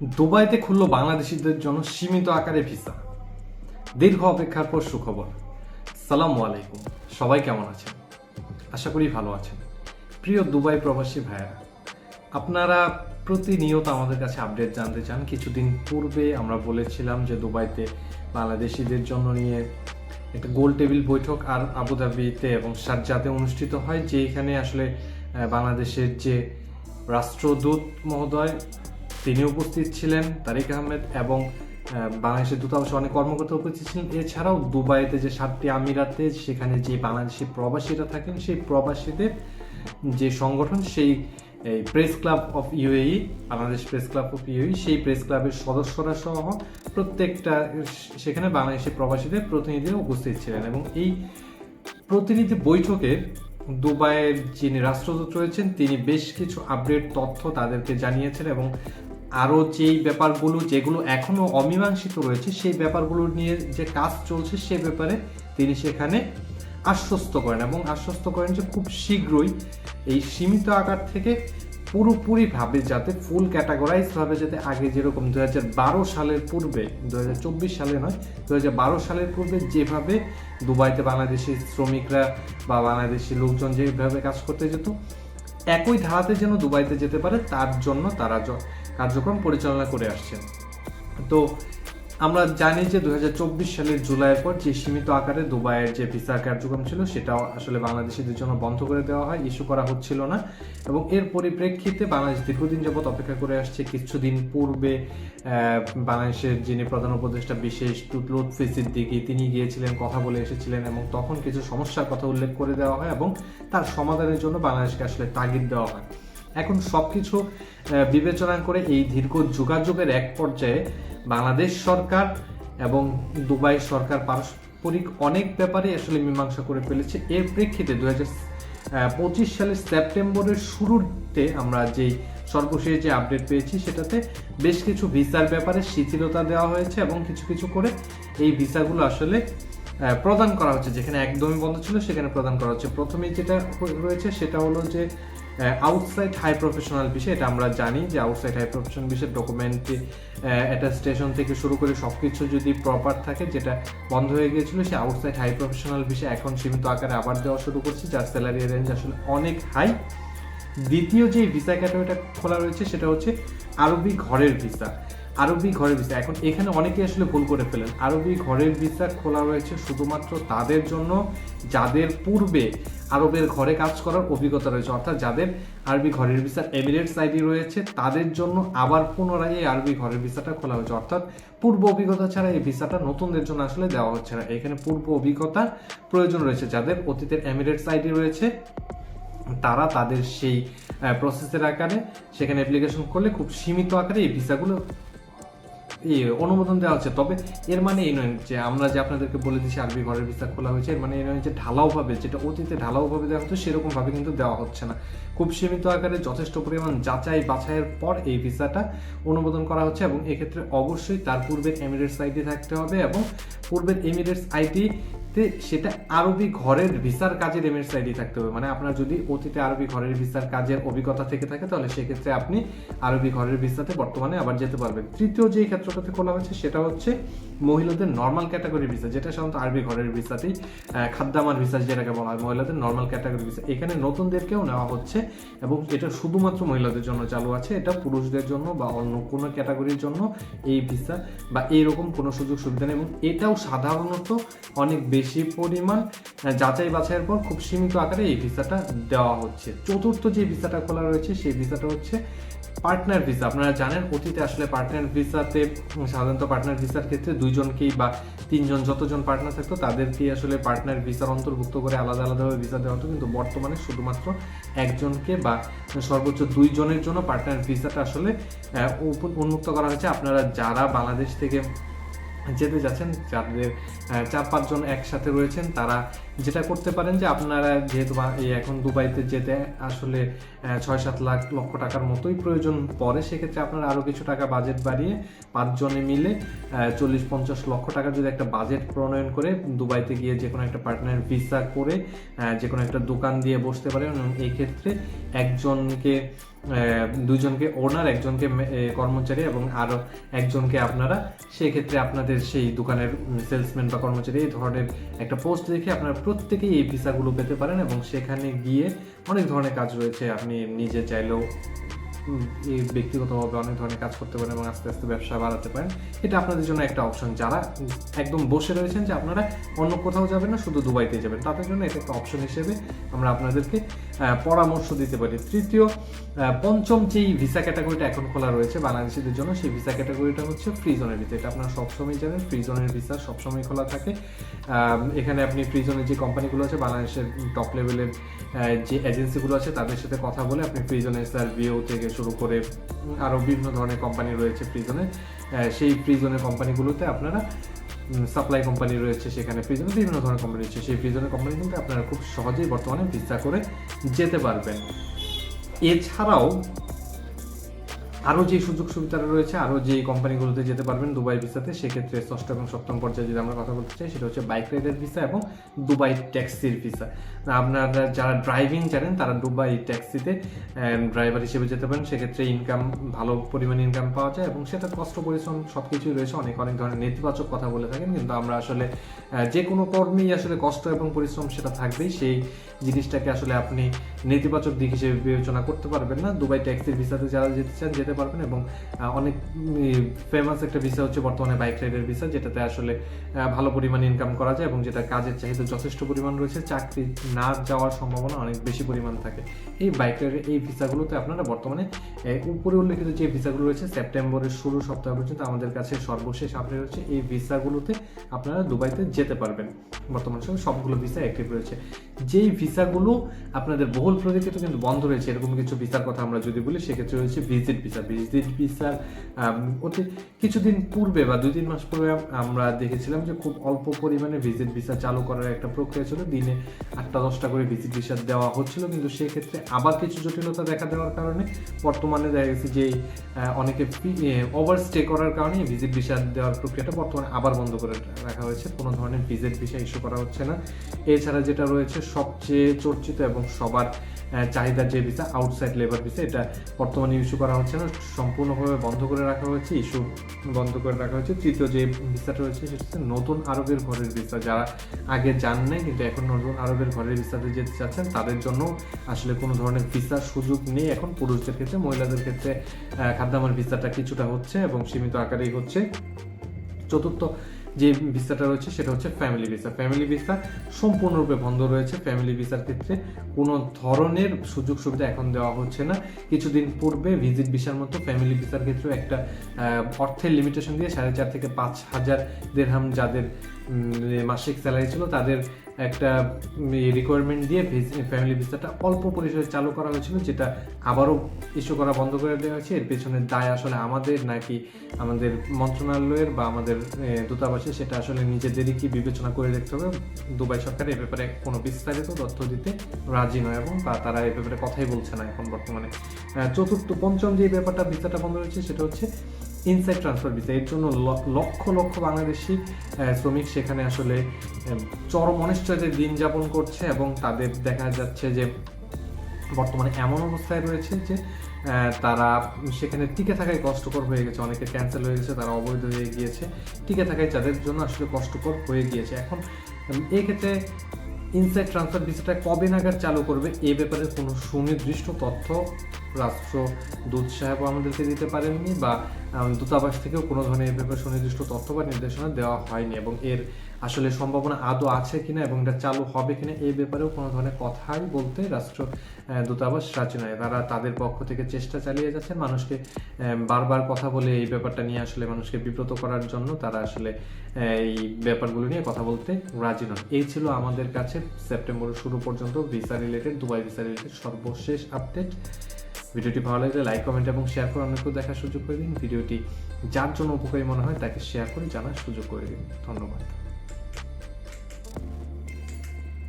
দুবাইতে খুলল বাংলাদেশিদের জন্য সীমিত আকারে ভিসা। দীর্ঘ অপেক্ষার পর সুখবর। সালামু আলাইকুম। সবাই কেমন আছেন? আশা করি ভালো আছেন। প্রিয় দুবাই প্রবাসী ভাইয়া আপনারা প্রতিনিয়ত আমাদের কাছে আপডেট জানতে চান। কিছুদিন পূর্বে আমরা বলেছিলাম যে দুবাইতে বাংলাদেশিদের জন্য নিয়ে একটা গোল টেবিল বৈঠক আর আবুধাবিতে এবং শারজাতে অনুষ্ঠিত হয় যে এখানে আসলে বাংলাদেশের যে রাষ্ট্রদূত মহোদয় তিনি উপস্থিত ছিলেন, তারিক আহমেদ এবং বাংলাদেশের দূতাবাসে অনেক কর্মকর্তা উপস্থিত ছিলেন। এছাড়াও দুবাইতে যে সাতটি আমিরাতে, সেখানে যে বাংলাদেশি প্রবাসীরা থাকেন, সেই প্রবাসীদের যে সংগঠন, সেই, এই press club of UAE, Bangladesh press club of UAE, সেই প্রেস ক্লাবের সদস্যরা সহ প্রত্যেকটা, সেখানে বাংলাদেশি প্রবাসীদের প্রতিনিধিরা উপস্থিত ছিলেন এবং এই প্রতিনিধি বৈঠকে দুবাইয়ের যিনি রাষ্ট্রদূত রয়েছেন, তিনি বেশ কিছু আপডেট তথ্য তাদেরকে জানিয়েছেন এবং আরও যেই ব্যাপারগুলো যেগুলো এখনও অমীমাংসিত রয়েছে, সেই ব্যাপারগুলো নিয়ে যে কাজ চলছে, সে ব্যাপারে তিনি সেখানে আশ্বস্ত করেন এবং আশ্বস্ত করেন যে খুব শীঘ্রই এই সীমিত আকার থেকে পুরোপুরিভাবে যাতে ফুল ক্যাটাগরাইজ ভাবে যাতে আগে যেরকম দু বারো সালের পূর্বে দুই হাজার চব্বিশ সালে নয় দু সালের পূর্বে যেভাবে দুবাইতে বাংলাদেশি শ্রমিকরা বা বাংলাদেশি লোকজন যেভাবে কাজ করতে যেত, একই ধারাতে যেন দুবাইতে যেতে পারে, তার জন্য তারা কার্যক্রম পরিচালনা করে আসছেন। তো আমরা জানি যে দুই হাজার চব্বিশ সালের জুলাইয়ের পর যে সীমিত আকারে দুবাইয়ের যে ভিসা কার্যক্রম ছিল, সেটাও আসলে বাংলাদেশিদের জন্য বন্ধ করে দেওয়া হয়, ইস্যু করা হচ্ছিল না। এবং এর পরিপ্রেক্ষিতে বাংলাদেশ দীর্ঘদিন যাবৎ অপেক্ষা করে আসছে। কিছুদিন পূর্বে বাংলাদেশের যিনি প্রধান উপদেষ্টা, বিশেষ লুৎফি সিদ্দিকি তিনি গিয়েছিলেন, কথা বলে এসেছিলেন এবং তখন কিছু সমস্যার কথা উল্লেখ করে দেওয়া হয় এবং তার সমাধানের জন্য বাংলাদেশকে আসলে তাগিদ দেওয়া হয়। এখন সবকিছু আহ, বিবেচনা করে এই দীর্ঘ যোগাযোগের এক পর্যায়ে বাংলাদেশ সরকার এবং দুবাই সরকার পারস্পরিক অনেক ব্যাপারে আসলে মীমাংসা করে ফেলেছে। এর প্রেক্ষিতে দু পঁচিশ সালের সেপ্টেম্বরের শুরুতে আমরা যেই সর্বশেষ যে আপডেট পেয়েছি সেটাতে বেশ কিছু ভিসার ব্যাপারে শিথিলতা দেওয়া হয়েছে এবং কিছু কিছু করে এই ভিসাগুলো আসলে প্রদান করা হচ্ছে, যেখানে একদমই বন্ধ ছিল, সেখানে প্রদান করা হচ্ছে। প্রথমেই যেটা রয়েছে, সেটা হলো যে আউটসাইড হাই প্রফেশনাল বিষয়, এটা আমরা জানি যে আউটসাইড হাই প্রফেশনাল বিষয়ের ডকুমেন্টে একটা স্টেশন থেকে শুরু করে সব কিছু যদি প্রপার থাকে, যেটা বন্ধ হয়ে গিয়েছিল, সে আউটসাইড হাই প্রফেশনাল বিষয় এখন সীমিত আকারে আবার দেওয়া শুরু করছে, যার স্যালারি রেঞ্জ আসলে অনেক হাই দ্বিতীয় যে ভিসা ক্যাটাগরিটা খোলা রয়েছে, সেটা হচ্ছে আরবি ঘরের ভিসা আরবি ঘরের ভিসা এখন এখানে অনেকে আসলে ভুল করে ফেলেন। আরবি ঘরের ভিসা খোলা রয়েছে শুধুমাত্র তাদের জন্য, যাদের পূর্বে আরবের ঘরে কাজ করার অভিজ্ঞতা রয়েছে। অর্থাৎ যাদের আরবি ঘরের ভিসা এমিরেটস আইডি রয়েছে, তাদের জন্য আবার পুনরায় এই আরবি ঘরের ভিসাটা খোলা হয়েছে। অর্থাৎ পূর্ব অভিজ্ঞতা ছাড়া এই ভিসাটা নতুনদের জন্য আসলে দেওয়া হচ্ছে না। এখানে পূর্ব অভিজ্ঞতা প্রয়োজন রয়েছে। যাদের অতীতের এমিরেটস আইডি রয়েছে, তারা তাদের সেই প্রসেসের আকারে, সেখানে অ্যাপ্লিকেশন করলে খুব সীমিত আকারে এই ভিসাগুলো অনুমোদন দেওয়া হচ্ছে। তবে এর মানে এই নয় যে আমরা যে আপনাদেরকে বলে দিচ্ছি আরবি ঘরের বিস্তার খোলা হয়েছে, এর মানে এই নয় যে ঢালাওভাবে যেটা অতীতে ঢালাওভাবে দেওয়া হতো সেরকমভাবে কিন্তু দেওয়া হচ্ছে না। খুব সীমিত আকারে যথেষ্ট পরিমাণ যাচাই বাছাইয়ের পর এই ভিসাটা অনুমোদন করা হচ্ছে এবং এক্ষেত্রে অবশ্যই তার পূর্বের এমিরেটস আইডি থাকতে হবে এবং পূর্বের এমিরেটস আইডি সেটা আরবি ঘরের ভিসার কাজের এমএস আইডি থাকতে হবে। মানে আপনার যদি অতীতে আরবি ঘরের ভিসার কাজের অভিজ্ঞতা থেকে থাকে, তাহলে সেক্ষেত্রে আপনি আরবি ঘরের ভিসাতে বর্তমানে আবার যেতে পারবেন। তৃতীয় যে ক্ষেত্রটাতে খোলা হয়েছে, সেটা হচ্ছে মহিলাদের নর্মাল ক্যাটাগরি ভিসা যেটা সাধারণত আরবি ঘরের ভিসাতেই খাদ্যামার ভিসা যেটাকে বলা হয়, মহিলাদের নর্মাল ক্যাটাগরি ভিসা এখানে নতুনদেরকেও নেওয়া হচ্ছে এবং এটা শুধুমাত্র মহিলাদের জন্য চালু আছে, এটা পুরুষদের জন্য বা অন্য কোনো ক্যাটাগরির জন্য এই ভিসা বা এইরকম কোনো সুযোগ সুবিধা নেই। এবং এটাও সাধারণত অনেক বেশি পরিমাণ যাচাই বাছাইয়ের পর খুব সীমিত আকারে এই ভিসাটা দেওয়া হচ্ছে। চতুর্থ যে ভিসাটা খোলা রয়েছে, সেই ভিসাটা হচ্ছে পার্টনার ভিসা। আপনারা জানেন, অতীতে আসলে পার্টনার ভিসাতে সাধারণত পার্টনার ভিসার ক্ষেত্রে দুইজনকেই বা তিনজন যতজন পার্টনার থাকতো, তাদেরকেই আসলে পার্টনার ভিসার অন্তর্ভুক্ত করে আলাদা আলাদাভাবে ভিসা দেওয়া হতো। কিন্তু বর্তমানে শুধুমাত্র একজনকে বা সর্বোচ্চ দুইজনের জন্য পার্টনার ভিসাটা আসলে উন্মুক্ত করা হয়েছে। আপনারা যারা বাংলাদেশ থেকে যেতে যাচ্ছেন যাদের চার পাঁচজন একসাথে রয়েছেন তারা যেটা করতে পারেন যে আপনারা যেহেতু এখন দুবাইতে যেতে আসলে ছয় সাত লাখ, লক্ষ টাকার মতোই প্রয়োজন পড়ে, সেক্ষেত্রে আপনারা আরও কিছু টাকা বাজেট বাড়িয়ে পাঁচজনে মিলে চল্লিশ পঞ্চাশ লক্ষ টাকা যদি একটা বাজেট প্রণয়ন করে, দুবাইতে গিয়ে যে কোনো একটা পার্টনার ভিসা করে যে কোনো একটা দোকান দিয়ে বসতে পারেন এবং এই ক্ষেত্রে একজনকে দুজনকে ওনার একজনকে কর্মচারী এবং আরও একজনকে আপনারা, সেক্ষেত্রে আপনাদের সেই দোকানের সেলসম্যান বা কর্মচারী এই ধরনের একটা পোস্ট দেখে আপনারা প্রত্যেকেই এই ভিসাগুলো পেতে পারেন এবং সেখানে গিয়ে অনেক ধরনের কাজ রয়েছে। আপনি নিজে চাইলেও এই ব্যক্তিগতভাবে অনেক ধরনের কাজ করতে পারেন এবং আস্তে আস্তে ব্যবসা বাড়াতে পারেন। এটা আপনাদের জন্য একটা অপশন। যারা একদম বসে রয়েছেন যে আপনারা অন্য কোথাও যাবেন না, শুধু দুবাইতে যাবেন, তাদের জন্য এটা একটা অপশন হিসেবে আমরা আপনাদেরকে পরামর্শ দিতে পারি। তৃতীয় পঞ্চম যেই ভিসা ক্যাটাগরিটা এখন খোলা রয়েছে বাংলাদেশিদের জন্য, সেই ভিসা ক্যাটাগরিটা হচ্ছে ফ্রি জোনের ভিসা এটা আপনারা সবসময় জানেন ফ্রি জোনের ভিসা সবসময় খোলা থাকে। এখানে আপনি ফ্রি জোনের যে কোম্পানিগুলো আছে, বাংলাদেশের টপ লেভেলের যে এজেন্সিগুলো আছে, তাদের সাথে কথা বলে আপনি ফ্রি জোনের সার্ভিও থেকে শুরু করে আরও বিভিন্ন ধরনের কোম্পানি রয়েছে ফ্রি জোনে সেই ফ্রি জোনের কোম্পানিগুলোতে আপনারা সাপ্লাই কোম্পানি রয়েছে সেখানে ফ্রিজনে বিভিন্ন ধরনের কোম্পানি রয়েছে। সেই ফ্রিজনের কোম্পানি কিন্তু আপনারা খুব সহজেই বর্তমানে ভিসা করে যেতে পারবেন। এছাড়াও আরও যে সুযোগ সুবিধাটা রয়েছে, আরও যে কোম্পানিগুলোতে যেতে পারবেন দুবাই ভিসাতে, সেক্ষেত্রে ষষ্ঠ এবং সপ্তম পর্যায়ে যদি আমরা কথা বলতে চাই, সেটা হচ্ছে বাইক রাইডের ভিসা এবং দুবাই ট্যাক্সির ভিসা। আপনারা যারা ড্রাইভিং জানেন, তারা দুবাই ট্যাক্সিতে ড্রাইভার হিসেবে যেতে পারেন। সেক্ষেত্রে ইনকাম, ভালো পরিমাণে ইনকাম পাওয়া যায় এবং সেটা কষ্ট, পরিশ্রম সব কিছুই রয়েছে। অনেক অনেক ধরনের নেতিবাচক কথা বলে থাকেন, কিন্তু আমরা আসলে যে কোনো কর্মেই আসলে কষ্ট এবং পরিশ্রম সেটা থাকবেই। সেই জিনিসটাকে আসলে আপনি নেতিবাচক দিক হিসেবে বিবেচনা করতে পারবেন না। দুবাই ট্যাক্সির ভিসাতে যারা যেতে চান, যেতে পারবেন এবং অনেক ফেমাস একটা ভিসা হচ্ছে বর্তমানে বাইক রাইডের ভিসা যেটাতে আসলে ভালো পরিমাণ ইনকাম করা যায় এবং যেটা কাজের চাহিদা যথেষ্ট পরিমাণ রয়েছে, চাকরি না যাওয়ার সম্ভাবনা অনেক বেশি পরিমাণ থাকে। এই বাইক রাইডের এই ভিসাগুলোতে আপনারা বর্তমানে উপরে উল্লেখিত যে ভিসাগুলো রয়েছে, সেপ্টেম্বরের শুরু সপ্তাহ পর্যন্ত আমাদের কাছে সর্বশেষ আপডেট হচ্ছে, এই ভিসাগুলোতে আপনারা দুবাইতে যেতে পারবেন। বর্তমান সময় সবগুলো ভিসা অ্যাক্টিভ রয়েছে। যেই ভিসাগুলো আপনাদের বহুল প্রতীক্ষিত কিন্তু বন্ধ রয়েছে, এরকম কিছু ভিসার কথা আমরা যদি বলি, সেক্ষেত্রে রয়েছে ভিজিট ভিসা ভিজিট ভিসার অতি কিছুদিন পূর্বে বা দুই তিন মাস পূর্বে আমরা দেখেছিলাম যে খুব অল্প পরিমাণে ভিজিট ভিসা চালু করার একটা প্রক্রিয়া ছিল। দিনে আটটা দশটা করে ভিজিট ভিসা দেওয়া হচ্ছিল, কিন্তু সেক্ষেত্রে আবার কিছু জটিলতা দেখা দেওয়ার কারণে বর্তমানে দেখা গেছে যে অনেকে ওভার স্টে করার কারণে ভিজিট ভিসা দেওয়ার প্রক্রিয়াটা বর্তমানে আবার বন্ধ করে রাখা হয়েছে। কোনো ধরনের ভিজিট ভিসা ইস্যু করা হচ্ছে না। এছাড়া যেটা রয়েছে সবচেয়ে চর্চিত এবং সবার চাহিদার যে ভিসা আউটসাইড লেবার ভিসা, এটা বর্তমানে ইস্যু করা হচ্ছে না। সম্পূর্ণভাবে বন্ধ করে রাখা হয়েছে ইস্যু বন্ধ করে রাখা হয়েছে। তৃতীয় যে ভিসাটা রয়েছে, সেটা হচ্ছে নতুন আরবের ঘরের ভিসা। যারা আগে যান নাই, কিন্তু এখন নতুন আরবের ঘরের ভিসাতে যেতে চাচ্ছেন, তাদের জন্য আসলে কোনো ধরনের ভিসার সুযোগ নেই এখন। পুরুষদের ক্ষেত্রে, মহিলাদের ক্ষেত্রে খাদ্যামার ভিসাটা কিছুটা হচ্ছে এবং সীমিত আকারেই হচ্ছে। চতুর্থ যে ভিসাটা রয়েছে সেটা হচ্ছে ফ্যামিলি ভিসা ফ্যামিলি ভিসা সম্পূর্ণরূপে বন্ধ রয়েছে। ফ্যামিলি ভিসার ক্ষেত্রে কোনো ধরনের সুযোগ সুবিধা এখন দেওয়া হচ্ছে না। কিছুদিন পূর্বে ভিজিট ভিসার মতো ফ্যামিলি ভিসার ক্ষেত্রেও একটা অর্থের লিমিটেশন দিয়ে সাড়ে চার থেকে পাঁচ হাজার দেড়হাম যাদের মাসিক স্যালারি ছিল, তাদের একটা রিকোয়ারমেন্ট দিয়ে ফ্যামিলি ভিসাটা অল্প পরিসরে চালু করা হয়েছিল, যেটা আবারও ইস্যু করা বন্ধ করে দেওয়া হয়েছে। এর পেছনে দায় আসলে আমাদের, নাকি আমাদের মন্ত্রণালয়ের বা আমাদের দূতাবাসে সেটা আসলে নিজেদেরই কি বিবেচনা করে দেখতে হবে। দুবাই সরকার এ ব্যাপারে কোনো বিস্তারিত তথ্য দিতে রাজি নয়, এবং বা তারা এ ব্যাপারে কথাই বলছে না এখন বর্তমানে। চতুর্থ, পঞ্চম যে ব্যাপারটা ভিসাটা বন্ধ রয়েছে, সেটা হচ্ছে ইনসাইড ট্রান্সফার ভিসা এর জন্য লক্ষ লক্ষ বাংলাদেশি শ্রমিক সেখানে আসলে চরম অনিশ্চয়তায় দিন যাপন করছে এবং তাদের দেখা যাচ্ছে যে বর্তমানে এমন অবস্থায় রয়েছে যে তারা সেখানে টিকে থাকাই কষ্টকর হয়ে গেছে। অনেকে ক্যান্সেল হয়ে গেছে তারা অবৈধ হয়ে গিয়েছে। টিকে থাকাই যাদের জন্য আসলে কষ্টকর হয়ে গিয়েছে। এখন উম, এই ক্ষেত্রে ইনসাইড ট্রান্সফার ভিসাটা কবে নাগাদ চালু করবে এ ব্যাপারে কোনো সুনির্দিষ্ট তথ্য রাষ্ট্র দূত সাহেব আমাদেরকে দিতে পারেননি বা দূতাবাস থেকেও কোনো ধরনের এ ব্যাপারে সুনির্দিষ্ট তথ্য বা নির্দেশনা দেওয়া হয়নি এবং এর আসলে সম্ভাবনা আদৌ আছে কিনা এবং এটা চালু হবে কিনা এই ব্যাপারেও কোনো ধরনের কথাই বলতে রাষ্ট্র দূতাবাস রাজি নয়। তারা তাদের পক্ষ থেকে চেষ্টা চালিয়ে যাচ্ছেন মানুষকে বারবার কথা বলে এই ব্যাপারটা নিয়ে আসলে মানুষকে বিব্রত করার জন্য তারা আসলে এই ব্যাপারগুলো নিয়ে কথা বলতে রাজি নন। এই ছিল আমাদের কাছে সেপ্টেম্বরের শুরু পর্যন্ত visa related, Dubai visa related সর্বশেষ আপডেট। ভিডিওটি ভালো লাগলে লাইক কমেন্ট এবং শেয়ার করে অনেকেও দেখার সুযোগ করে দিন। ভিডিওটি যার জন্য উপকারী মনে হয় তাকে শেয়ার করে জানার সুযোগ করে দিন। ধন্যবাদ।